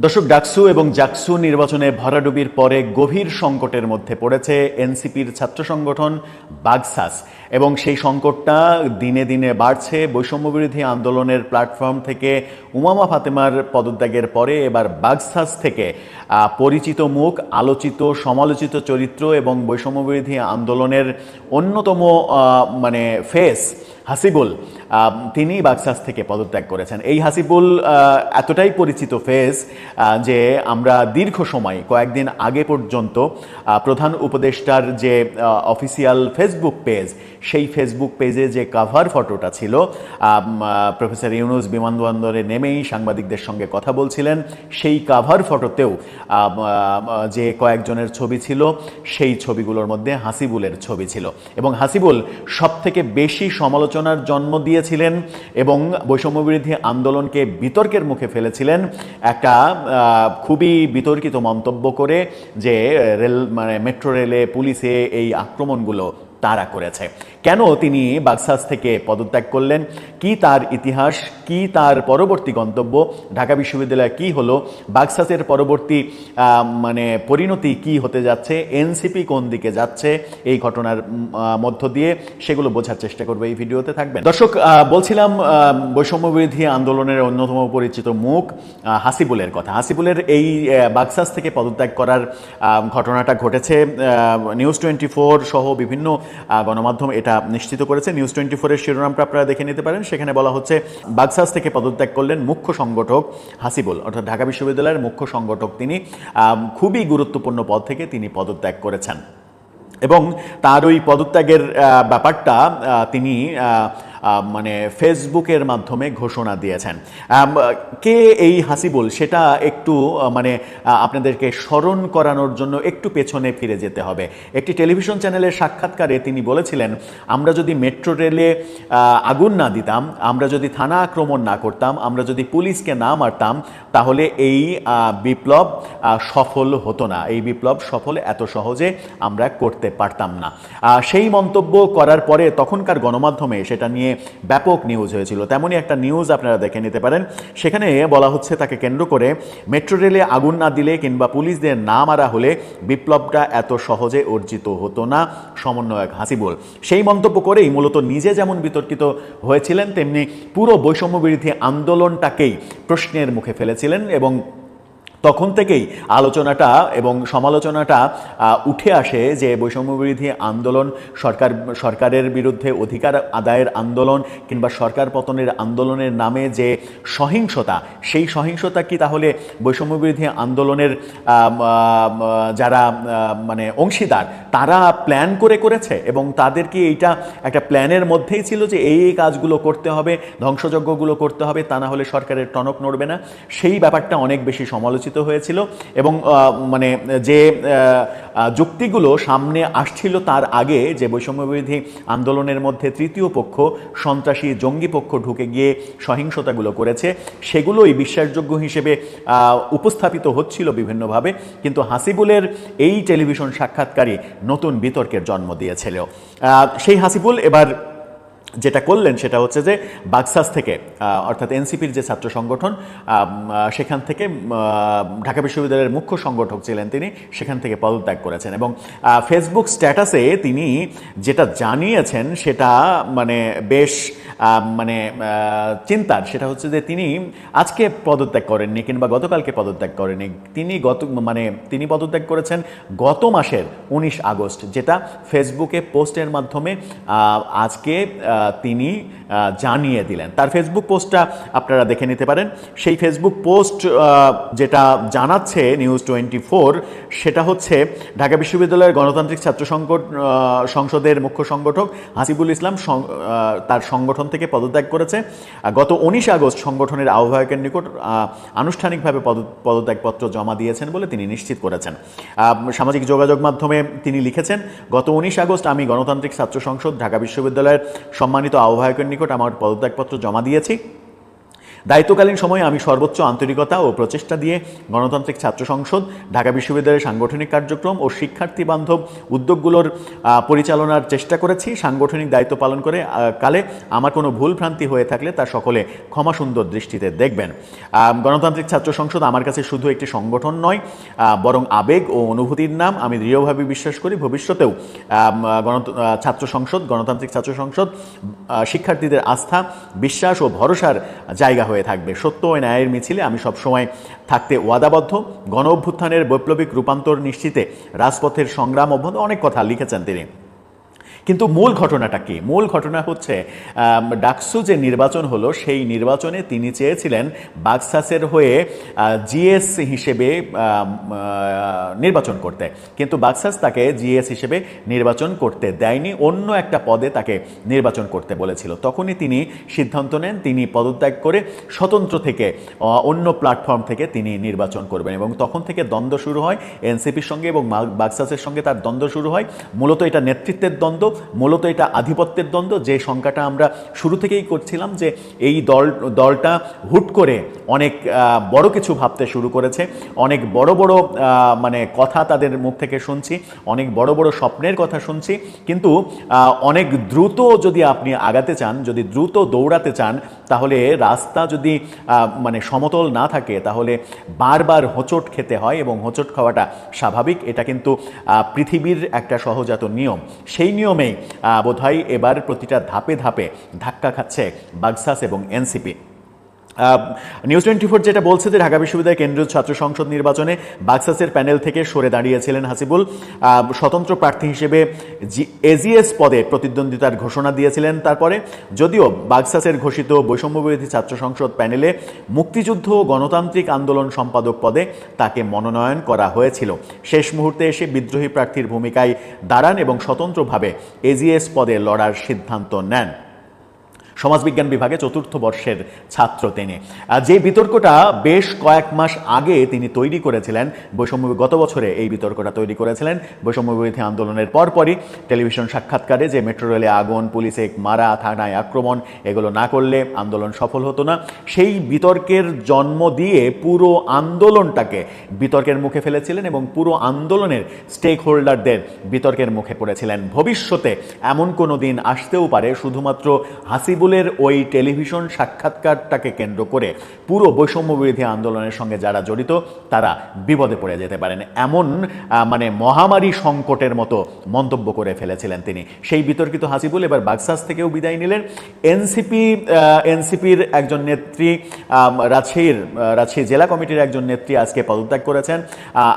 দর্শক, ডাকসু এবং জাকসু নির্বাচনে ভরাডুবির পরে গভীর সংকটের মধ্যে পড়েছে এনসিপির ছাত্র সংগঠন বাগসাস এবং সেই সংকটটা দিনে দিনে বাড়ছে। বৈষম্যবিরোধী আন্দোলনের প্ল্যাটফর্ম থেকে উমামা ফাতেমার পদত্যাগের পরে এবার বাগসাস থেকে পরিচিত মুখ, আলোচিত, সমালোচিত চরিত্র এবং বৈষম্যবিরোধী আন্দোলনের অন্যতম মানে ফেস হাসিবুল তিনি বাক্সাস থেকে পদত্যাগ করেছেন। এই হাসিবুল এতটাই পরিচিত ফেস যে আমরা দীর্ঘ সময়, কয়েকদিন আগে পর্যন্ত প্রধান উপদেষ্টার যে অফিসিয়াল ফেসবুক পেজ সেই ফেসবুক পেজে যে কাভার ফটোটা ছিল প্রফেসর ইউনুস বিমানবন্দরে নেমেই সাংবাদিকদের সঙ্গে কথা বলছিলেন, সেই কাভার ফটোতেও যে কয়েকজনের ছবি ছিল, সেই ছবিগুলোর মধ্যে হাসিবুলের ছবি ছিল। এবং হাসিবুল সব থেকে বেশি সমালোচনার জন্ম দিয়েছিলেন এবং বৈষম্যবিরোধী আন্দোলনকে বিতর্কের মুখে ফেলেছিলেন একটা খুবই বিতর্কিত মন্তব্য করে যে রেল মানে মেট্রো রেলে পুলিশে এই আক্রমণগুলো তারা করেছে। কেন তিনি বাক্সাস থেকে পদত্যাগ করলেন? কি তার ইতিহাস? কি তার পরবর্তী গন্তব্য? ঢাকা বিশ্ববিদ্যালয়ে কি হলো? বাক্সাসের পরবর্তী মানে পরিণতি কি হতে যাচ্ছে? এনসিপি কোন দিকে যাচ্ছে? এই ঘটনার মধ্য দিয়ে সেগুলো বোঝার চেষ্টা করব এই ভিডিওতে, থাকবেন। দর্শক বলছিলাম বৈষম্যবিরোধী আন্দোলনের অন্যতম পরিচিত মুখ হাসিবুলের কথা। হাসিবুলের এই বাক্সাস থেকে পদত্যাগ করার ঘটনাটা ঘটেছে নিউজ টোয়েন্টি ফোর সহ বিভিন্ন গণমাধ্যম এটা নিশ্চিত করেছে। নিউজ টোয়েন্টি ফোরের শিরোনামটা আপনারা দেখে নিতে পারেন। সেখানে বলা হচ্ছে, বাগসাস থেকে পদত্যাগ করলেন মুখ্য সংগঠক হাসিবুল। অর্থাৎ ঢাকা বিশ্ববিদ্যালয়ের মুখ্য সংগঠক তিনি খুবই গুরুত্বপূর্ণ পদ থেকে তিনি পদত্যাগ করেছেন। এবং তার ওই পদত্যাগের ব্যাপারটা তিনি মানে ফেসবুকের মাধ্যমে ঘোষণা দিয়েছেন। কে এই হাসিবুল? সেটা একটু মানে আপনাদেরকে স্মরণ করানোর জন্য একটু পেছনে ফিরে যেতে হবে। একটি টেলিভিশন চ্যানেলের সাক্ষাৎকারে তিনি বলেছিলেন, আমরা যদি মেট্রো রেলে আগুন না দিতাম, আমরা যদি থানা আক্রমণ না করতাম, আমরা যদি পুলিশকে না মারতাম, তাহলে এই বিপ্লব সফল হতো না। এই বিপ্লব সফল এত সহজে আমরা করতে পারতাম না। সেই মন্তব্য করার পরে তখনকার গণমাধ্যমে সেটা নিয়ে ব্যাপক নিউজ হয়েছিল। তেমনই একটা নিউজ আপনারা দেখে নিতে পারেন। সেখানে বলা হচ্ছে, তাকে কেন্দ্র করে মেট্রো রেলে আগুন না দিলে কিংবা পুলিশদের না মারা হলে বিপ্লবটা এত সহজে অর্জিত হতো না, সমন্বয়ক হাসিবুল। সেই মন্তব্য করেই মূলত নিজে যেমন বিতর্কিত হয়েছিলেন, তেমনি পুরো বৈষম্যবিরোধী আন্দোলনটাকেই প্রশ্নের মুখে ফেলেছিলেন এবং তখন থেকেই আলোচনাটা এবং সমালোচনাটা উঠে আসে যে বৈষম্যবিরোধী আন্দোলন, সরকার, সরকারের বিরুদ্ধে অধিকার আদায়ের আন্দোলন কিংবা সরকার পতনের আন্দোলনের নামে যে সহিংসতা, সেই সহিংসতা কি তাহলে বৈষম্যবিরোধী আন্দোলনের যারা মানে অংশীদার, তারা প্ল্যান করে করেছে এবং তাদের কি এইটা একটা প্ল্যানের মধ্যেই ছিল যে এই কাজগুলো করতে হবে, ধ্বংসযজ্ঞগুলো করতে হবে, তা না হলে সরকারের টনক নড়বে না? সেই ব্যাপারটা অনেক বেশি সমালোচিত হয়েছিল এবং মানে যে যুক্তিগুলো সামনে আসছিল তার আগে যে বৈষম্যবিরোধী আন্দোলনের মধ্যে তৃতীয় পক্ষ সন্ত্রাসী জঙ্গি পক্ষ ঢুকে গিয়ে সহিংসতাগুলো করেছে, সেগুলোই বিশ্বাসযোগ্য হিসেবে উপস্থাপিত হচ্ছিল বিভিন্নভাবে, কিন্তু হাসিবুলের এই টেলিভিশন সাক্ষাৎকারই নতুন বিতর্কের জন্ম দিয়েছিল। সেই হাসিবুল এবার যেটা করলেন সেটা হচ্ছে যে বাক্সাস থেকে অর্থাৎ এনসিপির যে ছাত্র সংগঠন সেখান থেকে ঢাকা বিশ্ববিদ্যালয়ের মুখ্য সংগঠক ছিলেন তিনি, সেখান থেকে পদত্যাগ করেছেন এবং ফেসবুক স্ট্যাটাসে তিনি যেটা জানিয়েছেন সেটা মানে বেশ মানে চিন্তার। সেটা হচ্ছে যে তিনি আজকে পদত্যাগ করেননি কিংবা গতকালকে পদত্যাগ করেননি। তিনি গত মানে তিনি পদত্যাগ করেছেন গত মাসের উনিশ আগস্ট, যেটা ফেসবুকে পোস্টের মাধ্যমে আজকে তিনি জানিয়ে দিলেন। তার ফেসবুক পোস্টটা আপনারা দেখে নিতে পারেন। সেই ফেসবুক পোস্ট যেটা জানাচ্ছে নিউজ টোয়েন্টি ফোর সেটা হচ্ছে ঢাকা বিশ্ববিদ্যালয়ের গণতান্ত্রিক ছাত্র আহ, সংসদের মুখ্য সংগঠক হাসিবুল ইসলাম তার সংগঠন থেকে পদত্যাগ করেছে। গত উনিশ আগস্ট সংগঠনের আহ্বায়কের নিকট আনুষ্ঠানিকভাবে পদ- পদত্যাগপত্র জমা দিয়েছেন বলে তিনি নিশ্চিত করেছেন। সামাজিক যোগাযোগ মাধ্যমে তিনি লিখেছেন গত উনিশ আগস্ট আমি গণতান্ত্রিক ছাত্র সংসদ ঢাকা বিশ্ববিদ্যালয়ের সম্মানিত আহ্বায়কের নিকট আমার পদত্যাগপত্র জমা দিয়েছি। দায়িত্বকালীন সময়ে আমি সর্বোচ্চ আন্তরিকতা ও প্রচেষ্টা দিয়ে গণতান্ত্রিক ছাত্র সংসদ, ঢাকা বিশ্ববিদ্যালয়ের সাংগঠনিক কার্যক্রম ও শিক্ষার্থী বান্ধব উদ্যোগগুলোর পরিচালনার চেষ্টা করেছি। সাংগঠনিক দায়িত্ব পালন করে কালে আমার কোনো ভুল ভ্রান্তি হয়ে থাকলে তা সকলে ক্ষমা সুন্দর দৃষ্টিতে দেখবেন। গণতান্ত্রিক ছাত্র সংসদ আমার কাছে শুধু একটি সংগঠন নয় বরং আবেগ ও অনুভূতির নাম আমি দৃঢ়ভাবে বিশ্বাস করি। ভবিষ্যতেও গণ ছাত্র সংসদ, গণতান্ত্রিক ছাত্র সংসদ শিক্ষার্থীদের আস্থা, বিশ্বাস ও ভরসার জায়গা হয়ে থাকবে। সত্য ও ন্যায়ের মিছিলে আমি সবসময় থাকতে ওয়াদাবদ্ধ। গণ অভ্যুত্থানের বৈপ্লবিক রূপান্তর নিশ্চিতে রাজপথের সংগ্রাম অভ্যন্ত অনেক কথা লিখেছেন তিনি। কিন্তু মূল ঘটনাটা কি? মূল ঘটনা হচ্ছে ডাকসু যে নির্বাচন হলো, সেই নির্বাচনে তিনি চেয়েছিলেন বাক্সাসের হয়ে জিএস হিসেবে নির্বাচন করতে। কিন্তু বাক্সাস তাকে জিএস হিসেবে নির্বাচন করতে দেয়নি, অন্য একটা পদে তাকে নির্বাচন করতে বলেছিল। তখনই তিনি সিদ্ধান্ত নেন, তিনি পদত্যাগ করে স্বতন্ত্র থেকে অন্য প্ল্যাটফর্ম থেকে তিনি নির্বাচন করবেন। এবং তখন থেকে দ্বন্দ্ব শুরু হয়, এনসিপির সঙ্গে এবং বাক্সাসের সঙ্গে তার দ্বন্দ্ব শুরু হয়। মূলত এটা নেতৃত্বের দ্বন্দ্ব মূলত এটা আধিপত্যের দ্বন্দ্ব। যে সংখ্যাটা আমরা শুরু থেকেই করছিলাম যে এই দল, দলটা হুট করে অনেক বড় কিছু ভাবতে শুরু করেছে। অনেক বড় বড় মানে কথা তাদের মুখ থেকে শুনছি, অনেক বড় বড় স্বপ্নের কথা শুনছি। কিন্তু অনেক দ্রুত যদি আপনি আগাতে চান, যদি দ্রুত দৌড়াতে চান, তাহলে রাস্তা যদি মানে সমতল না থাকে, তাহলে বারবার হোঁচট খেতে হয় এবং হোঁচট খাওয়াটা স্বাভাবিক। এটা কিন্তু পৃথিবীর একটা সহজাত নিয়ম। সেই নিয়মেই আহ, বোধহয় এবার প্রতিটা ধাপে ধাপে ধাক্কা খাচ্ছে বাগসাস এবং এনসিপি। নিউজ টোয়েন্টি ফোর যেটা বলছে যে ঢাকা বিশ্ববিদ্যালয় কেন্দ্রীয় ছাত্র সংসদ নির্বাচনে বাক্সাসের প্যানেল থেকে সরে দাঁড়িয়েছিলেন হাসিবুল। স্বতন্ত্র প্রার্থী হিসেবে এজিএস পদে প্রতিদ্বন্দ্বিতার ঘোষণা দিয়েছিলেন তারপরে। যদিও বাক্সাসের ঘোষিত বৈষম্যবিরোধী ছাত্র সংসদ প্যানেলে মুক্তিযুদ্ধ ও গণতান্ত্রিক আন্দোলন সম্পাদক পদে তাকে মনোনয়ন করা হয়েছিল। শেষ মুহূর্তে এসে বিদ্রোহী প্রার্থীর ভূমিকায় দাঁড়ান এবং স্বতন্ত্রভাবে এজিএস পদে লড়ার সিদ্ধান্ত নেন। সমাজবিজ্ঞান বিভাগে চতুর্থ বর্ষের ছাত্র তিনি। যে বিতর্কটা বেশ কয়েক মাস আগে তিনি তৈরি করেছিলেন, বৈষম্য গত বছরে এই বিতর্কটা তৈরি করেছিলেন, বৈষম্য বিরোধী আন্দোলনের পরপরই টেলিভিশন সাক্ষাৎকারে যে মেট্রো রেলে আগুন, পুলিশে মারা, থানায় আক্রমণ, এগুলো না করলে আন্দোলন সফল হতো না। সেই বিতর্কের জন্ম দিয়ে পুরো আন্দোলনটাকে বিতর্কের মুখে ফেলেছিলেন এবং পুরো আন্দোলনের স্টেক হোল্ডারদের বিতর্কের মুখে পড়েছিলেন। ভবিষ্যতে এমন কোনো দিন আসতেও পারে, শুধুমাত্র হাসিবুলের ওই টেলিভিশন সাক্ষাৎকারটাকে কেন্দ্র করে পুরো বৈষম্য বিরোধী আন্দোলনের সঙ্গে যারা জড়িত, তারা বিপদে পড়ে যেতে পারেন। এমন মানে মহামারী সংকটের মতো মন্তব্য করে ফেলেছিলেন তিনি। সেই বিতর্কিত হাসিবুল এবার বাক্সাস থেকেও বিদায় নিলেন। এনসিপি এনসিপির একজন নেত্রী রাজশাহীর রাজশাহী জেলা কমিটির একজন নেত্রী আজকে পদত্যাগ করেছেন।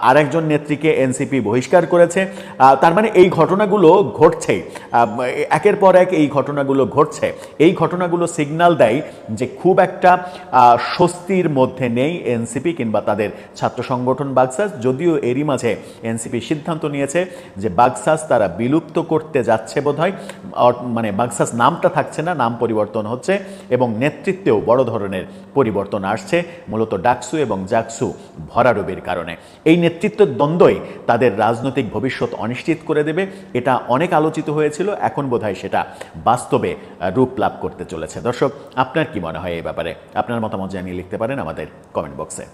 আরেকজন নেত্রীকে এনসিপি বহিষ্কার করেছে। তার মানে এই ঘটনাগুলো ঘটছেই। একের পর এক এই ঘটনাগুলো ঘটছে। এই ঘটনাগুলো সিগন্যাল দেয় যে খুব একটা স্বস্তির মধ্যে নেই এনসিপি কিংবা তাদের ছাত্র সংগঠন বাগসাস। যদিও এরই মাঝে এনসিপি সিদ্ধান্ত নিয়েছে যে বাগসাস তারা বিলুপ্ত করতে যাচ্ছে বোধহয়। মানে বাগসাস নামটা থাকছে না, নাম পরিবর্তন হচ্ছে এবং নেতৃত্বেও বড় ধরনের পরিবর্তন আসছে, মূলত ডাকসু এবং জাকসু ভরাডুবির কারণে। এই নেতৃত্বের দ্বন্দ্বই তাদের রাজনৈতিক ভবিষ্যৎ অনিশ্চিত করে দেবে। এটা অনেক আলোচিত হয়েছিল, এখন বোধহয় সেটা বাস্তবে রূপ লাভ করতে চলেছে। দর্শক, আপনার কি মনে হয় এই ব্যাপারে? আপনার মতামত জানিয়ে লিখতে পারেন আমাদের কমেন্ট বক্সে